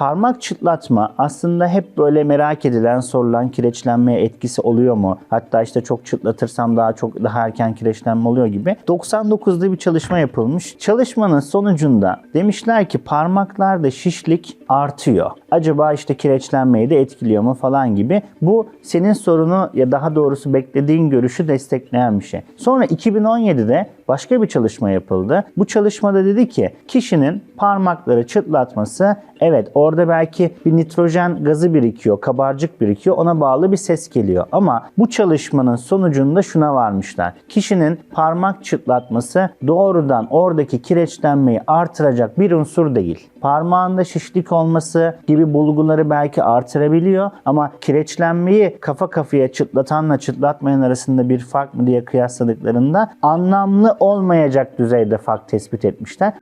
Parmak çıtlatma aslında hep böyle merak edilen, sorulan kireçlenmeye etkisi oluyor mu? Hatta işte çok çıtlatırsam daha çok daha erken kireçlenme oluyor gibi. 99'da bir çalışma yapılmış. Çalışmanın sonucunda demişler ki parmaklarda şişlik artıyor. Acaba işte kireçlenmeyi de etkiliyor mu falan gibi. Bu senin sorunu ya daha doğrusu beklediğin görüşü destekleyen bir şey. Sonra 2017'de başka bir çalışma yapıldı. Bu çalışmada dedi ki kişinin parmakları çıtlatması evet orada belki bir nitrojen gazı birikiyor, kabarcık birikiyor. Ona bağlı bir ses geliyor. Ama bu çalışmanın sonucunda şuna varmışlar. Kişinin parmak çıtlatması doğrudan oradaki kireçlenmeyi artıracak bir unsur değil. Parmağında şişlik olması gibi bulguları belki artırabiliyor ama kireçlenmeyi kafa kafaya çıtlatanla çıtlatmayan arasında bir fark mı diye kıyasladıklarında anlamlı olmayacak düzeyde fark tespit etmişler.